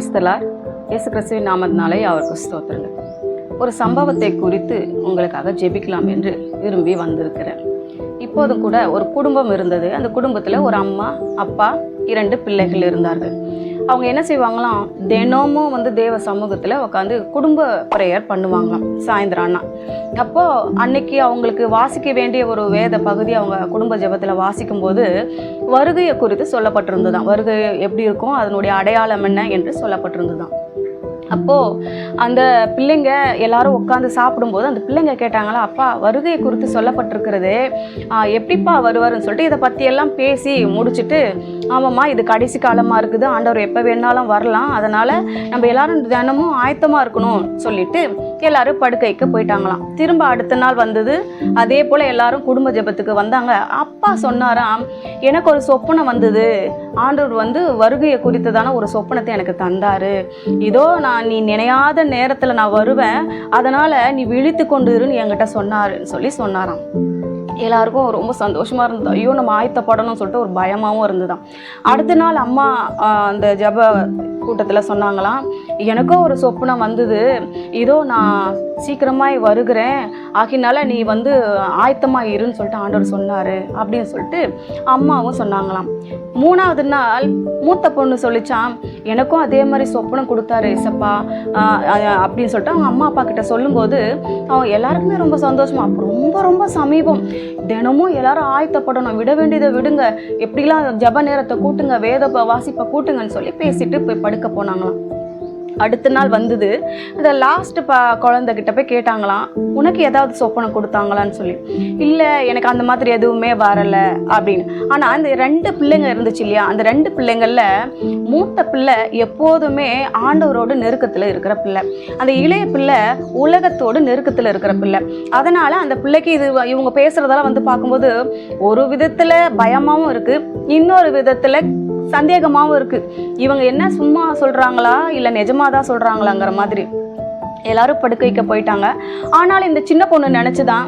பிரைஸ்தலார் இயேசு கிறிஸ்துவின் நாமத்தினாலே அவருக்கு ஸ்தோத்திரங்கள். ஒரு சம்பவத்தை குறித்து உங்களுக்காக ஜெபிக்கலாம் என்று விரும்பி வந்திருக்கிறேன். இப்போதும் கூட ஒரு குடும்பம் இருந்தது. அந்த குடும்பத்தில் ஒரு அம்மா அப்பா இரண்டு பிள்ளைகள் இருந்தார்கள். அவங்க என்ன செய்வாங்களாம்? தினமும் வந்து தேவ சமூகத்தில் உட்காந்து குடும்ப ப்ரேயர் பண்ணுவாங்களாம் சாயந்தரம் ஆனா அப்போது அன்னைக்கு அவங்களுக்கு வாசிக்க வேண்டிய ஒரு வேத பகுதி அவங்க குடும்ப ஜெபத்தில் வாசிக்கும்போது வருகையை குறித்து சொல்லப்பட்டிருந்ததாம். வருகை எப்படி இருக்கும்? அதனுடைய அடையாளம் என்ன? என்று சொல்லப்பட்டிருந்ததாம். அப்போது அந்த பிள்ளைங்க எல்லாரும் உட்காந்து சாப்பிடும்போது அந்த பிள்ளைங்க கேட்டாங்களா அப்பா வருகையை குறித்து சொல்லப்பட்டிருக்கிறது. எப்படிப்பா வருவாருன்னு சொல்லிட்டு இதை பற்றி எல்லாம் பேசி முடிச்சுட்டு ஆமாம்மா இது கடைசி காலமாக இருக்குது. ஆண்டவர் எப்போ வேணாலும் வரலாம். அதனால் நம்ம எல்லாரும் தினமும் ஆயத்தமாக இருக்கணும் சொல்லிட்டு எல்லாரும் படுக்கைக்கு போயிட்டாங்களாம். திரும்ப அடுத்த நாள் வந்தது. அதே போல் எல்லாரும் குடும்ப ஜெபத்துக்கு வந்தாங்க. அப்பா சொன்னாராம் எனக்கு ஒரு சொப்பனம் வந்தது. ஆண்டவர் வந்து வருகையை குறித்ததான ஒரு சொப்பனத்தை எனக்கு தந்தாரு. இதோ நான் நீ நினையாத நேரத்தில் நான் வருவேன். அதனால் நீ விழித்து கொண்டு இருன்னு என்கிட்ட சொன்னாருன்னு சொல்லி சொன்னாராம். எல்லாருக்கும் ரொம்ப சந்தோஷமாக இருந்தது. ஐயோ நம்ம ஆயத்தப்படணும்னு சொல்லிட்டு ஒரு பயமாகவும் இருந்ததாம். அடுத்த நாள் அம்மா அந்த ஜப கூட்டத்தில் சொன்னாங்களாம். எனக்கும் ஒரு சொப்பனம் வந்தது. இதோ நான் சீக்கிரமாய் வருகிறேன். ஆகினால நீ வந்து ஆயத்தமாக இருன்னு சொல்லிட்டு ஆண்டவர் சொன்னார் அப்படின்னு சொல்லிட்டு அம்மாவும் சொன்னாங்களாம். மூணாவது நாள் மூத்த பொண்ணு சொல்லிச்சான் எனக்கும் அதே மாதிரி சொப்பனம் கொடுத்தாரு இசப்பா அப்படின்னு சொல்லிட்டு அவங்க அம்மா அப்பா கிட்ட சொல்லும்போது அவங்க எல்லாருக்குமே ரொம்ப சந்தோஷமா ரொம்ப ரொம்ப சமீபம். தினமும் எல்லாரும் ஆயத்தப்படணும். விட வேண்டியதை விடுங்க. எப்படிலாம் ஜப நேரத்தை கூட்டுங்க வேத வாசிப்பை கூட்டுங்கன்னு சொல்லி பேசிட்டு போய் படுக்க போனாங்களாம். அடுத்த நாள் வந்தது. இந்த லாஸ்ட்டு ப குழந்தைகிட்ட போய் கேட்டாங்களாம் உனக்கு ஏதாவது சொப்பனை கொடுத்தாங்களான்னு சொல்லி. இல்லை எனக்கு அந்த மாதிரி எதுவுமே வரலை. அப்படின்னு. ஆனால் அந்த ரெண்டு பிள்ளைங்க இருந்துச்சு இல்லையா? அந்த ரெண்டு பிள்ளைங்களில் மூத்த பிள்ளை எப்போதுமே ஆண்டவரோட நெருக்கத்தில் இருக்கிற பிள்ளை. அந்த இளைய பிள்ளை உலகத்தோடு நெருக்கத்தில் இருக்கிற பிள்ளை. அதனால் அந்த பிள்ளைக்கு இது இவங்க பேசுகிறதெல்லாம் வந்து பார்க்கும்போது ஒரு விதத்தில் பயமாகவும் இருக்குது இன்னொரு விதத்தில் சந்தேகமாகவும் இருக்குது இவங்க என்ன சும்மா சொல்கிறாங்களா இல்லை நிஜமாக தான் சொல்கிறாங்களாங்கிற மாதிரி. எல்லாரும் படுக்க வைக்க போயிட்டாங்க. ஆனாலும் இந்த சின்ன பொண்ணு நினச்சிதான்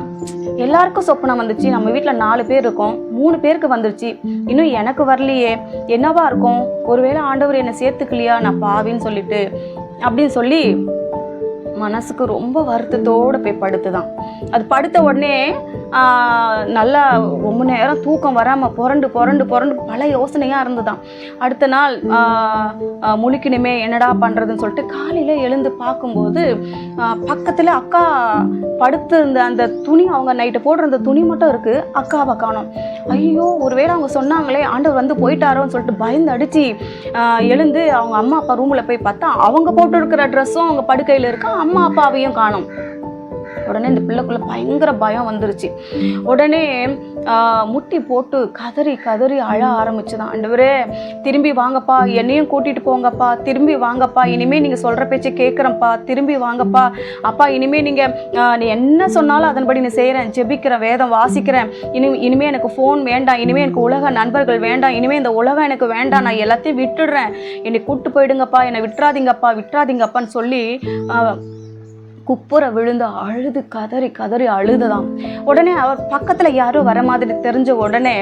எல்லாருக்கும் சொப்பனம் வந்துச்சு. நம்ம வீட்டில் நாலு பேர் இருக்கோம். மூணு பேருக்கு வந்துருச்சு. இன்னும் எனக்கு வரலையே. என்னவா இருக்கும்? ஒருவேளை ஆண்டவர் என்னை சேர்த்துக்கலையா? நான் பாவின்னு சொல்லிட்டு அப்படின்னு சொல்லி மனசுக்கு ரொம்ப வருத்தத்தோடு போய் படுத்துதான். அது படுத்த உடனே நல்லா ரொம்ப நேரம் தூக்கம் வராமல் புரண்டு புரண்டு புரண்டு பல யோசனையாக இருந்துதான் அடுத்த நாள் ஆஹ், முழிக்கணுமே என்னடா பண்ணுறதுன்னு சொல்லிட்டு காலையில் எழுந்து பார்க்கும்போது பக்கத்தில் அக்கா படுத்து இருந்த அந்த துணி அவங்க நைட்டு போடுற அந்த துணி மட்டும் இருக்குது அக்காவை காணும். ஐயோ ஒருவேளை அவங்க சொன்னாங்களே ஆண்டவர் வந்து போயிட்டாரோன்னு சொல்லிட்டு பயந்து அடித்து எழுந்து அவங்க அம்மா அப்பா ரூமில் போய் பார்த்தா அவங்க போட்டு இருக்கிற ட்ரெஸ்ஸும் அவங்க படுக்கையில் இருக்கா அம்மா அப்பாவையும் காணும். உடனே இந்த பிள்ளைக்குள்ள பயங்கர பயம் வந்துருச்சு. உடனே முட்டி போட்டு கதறி கதறி அழ ஆரம்பிச்சுதான். ஆண்டவரே திரும்பி வாங்கப்பா. என்னையும் கூட்டிட்டு போங்கப்பா. திரும்பி வாங்கப்பா. இனிமே நீங்க சொல்ற பேச்சு கேட்குறேன்ப்பா திரும்பி வாங்கப்பா. அப்பா இனிமே நீங்க நீ என்ன சொன்னாலும் அதன்படி நீ செய்கிறேன் ஜெபிக்கிறேன் வேதம் வாசிக்கிறேன். இனி இனிமே எனக்கு ஃபோன் வேண்டாம். இனிமே எனக்கு உலக நண்பர்கள் வேண்டாம். இனிமே இந்த உலகம் எனக்கு வேண்டாம். நான் எல்லாத்தையும் விட்டுடுறேன். என்னை கூப்பிட்டு போயிடுங்கப்பா. என்னை விட்டுறாதீங்கப்பா. விட்டுறாதீங்கப்பான்னு சொல்லி குப்புற விழுந்து அழுது கதறி கதறி அழுதுதான். உடனே அவர் பக்கத்தில் யாரோ வர மாதிரி தெரிஞ்ச உடனே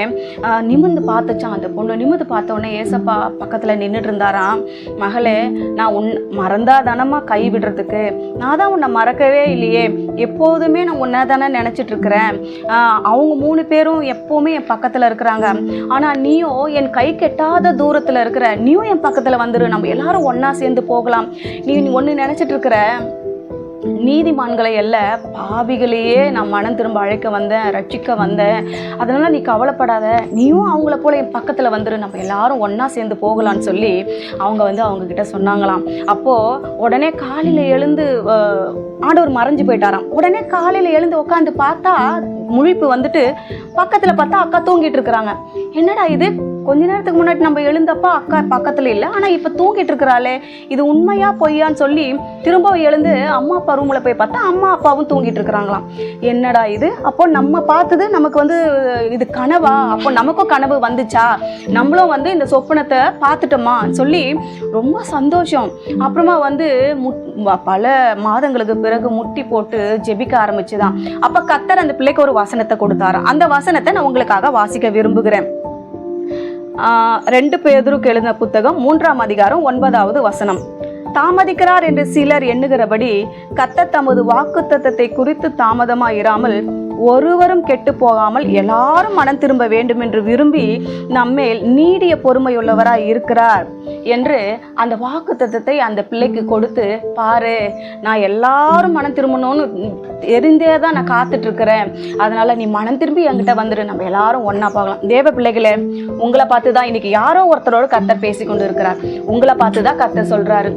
நிமிந்து நிமிர்ந்து பார்த்துச்சான் அந்த பொண்ணு. நிமிர்ந்து பார்த்த உடனே ஏசப்பா பக்கத்தில் நின்றுட்டு இருந்தாராம் மகளே நான் உன் மறந்தா தானம்மா கை விடுறதுக்கு. நான் தான் உன்னை மறக்கவே இல்லையே. எப்போதுமே நான் உன்னை தானே நினச்சிட்டு இருக்கிறேன். அவங்க மூணு பேரும் எப்போவுமே என் பக்கத்தில் இருக்கிறாங்க. ஆனால் நீயும் என் கை கெட்டாத தூரத்தில் இருக்கிற நீயும் என் பக்கத்தில் வந்துரு. நம்ம எல்லாரும் ஒன்றா சேர்ந்து போகலாம். நீ ஒன்று நினச்சிட்டு இருக்கிற? நீதிமான்களை அல்ல பாவிகளையே நான் மனம் திரும்ப அழைக்க வந்தேன் ரட்சிக்க வந்தேன். அதனால் நீ கவலைப்படாத. நீயும் அவங்கள போல என் பக்கத்தில் வந்துரு. நம்ம எல்லாரும் ஒன்றா சேர்ந்து போகலான்னு சொல்லி அவங்க வந்து அவங்கக்கிட்ட சொன்னாங்களாம். அப்போது உடனே காலையில் எழுந்து ஆண்டவர் மறைஞ்சு போயிட்டாராம். உடனே காலையில் எழுந்து உட்காந்து பார்த்தா முழிப்பு வந்துட்டு பக்கத்தில் பார்த்தா அக்கா தூங்கிட்டு இருக்கிறாங்க. என்னடா இது? கொஞ்ச நேரத்துக்கு முன்னாடி நம்ம எழுந்தப்போ அக்கா பக்கத்தில் இல்லை ஆனால் இப்போ தூங்கிட்டு இருக்கிறாளே. இது உண்மையா பொய்யான்னு சொல்லி திரும்ப எழுந்து அம்மா அப்பா ரூமில் போய் பார்த்தா அம்மா அப்பாவும் தூங்கிட்டு இருக்கிறாங்களாம். என்னடா இது? அப்போ நம்ம பார்த்தது நமக்கு வந்து இது கனவா? அப்போ நமக்கும் கனவு வந்துச்சா? நம்மளும் வந்து இந்த சொப்பனத்தை பார்த்துட்டோமா? சொல்லி ரொம்ப சந்தோஷம். அப்புறமா வந்து முட் பல மாதங்களுக்கு பிறகு முட்டி போட்டு ஜெபிக்க ஆரம்பிச்சுதான். அப்போ கத்தர் அந்த பிள்ளைக்கு ஒரு வசனத்தை கொடுத்தாராம். அந்த வசனத்தை நான் உங்களுக்காக வாசிக்க விரும்புகிறேன். ரெண்டு பேதருக்கு எழுந்த புத்தகம் மூன்றாம் அதிகாரம் ஒன்பதாவது வசனம். தாமதிக்கிறார் என்று சிலர் எண்ணுகிறபடி கத்த தமது வாக்குத்தத்தத்தை குறித்து தாமதமாயிராமல் ஒருவரும் கெட்டு போகாமல் எல்லாரும் மனம் திரும்ப வேண்டும் என்று விரும்பி நம்மேல் நீடிய பொறுமையுள்ளவராய் இருக்கிறார் என்று அந்த வாக்குத்தத்தத்தை அந்த பிள்ளைக்கு கொடுத்து பாரு நான் எல்லாரும் மனம் திரும்பணும்னு தெரிந்தே தான் நான் காத்துட்டு இருக்கிறேன் அதனால நீ மனம் திரும்பி என்கிட்ட வந்துடு நம்ம எல்லாரும் ஒன்றா பார்க்கலாம் தேவ பிள்ளைகளே உங்களை பார்த்து தான் இன்னைக்கு யாரோ ஒருத்தரோட கர்த்தர் பேசி கொண்டு இருக்கிறார். உங்களை பார்த்து தான் கர்த்தர் சொல்றாரு.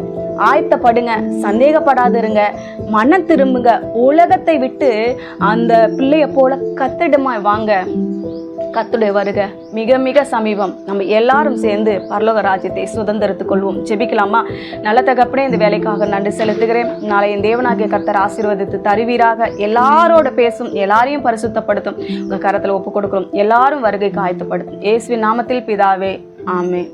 ஆயத்தப்படுங்க சந்தேகப்படாதிருங்க. மனம் திரும்புங்க. உலகத்தை விட்டு அந்த பிள்ளைய போல கத்திடுமா வாங்க. கத்துடைய வருக. மிக மிக சமீபம். நம்ம எல்லாரும் சேர்ந்து பரலோக ராஜ்யத்தை சுதந்திரத்துக் கொள்வோம். ஜெபிக்கலாமா? நல்ல தகப்பனே இந்த வேலைக்காக நன்றி செலுத்துகிறேன். நாளை என் தேவனாகிய கர்த்தர் ஆசீர்வதித்து தருவீராக. எல்லாரோட பேசும் எல்லாரையும் பரிசுத்தப்படுத்தும். உங்கள் கரத்தில் ஒப்பு கொடுக்கிறோம். எல்லாரும் வருகைக்கு ஆயத்தப்படுத்தும். இயேசுவின் நாமத்தில் பிதாவே. ஆமே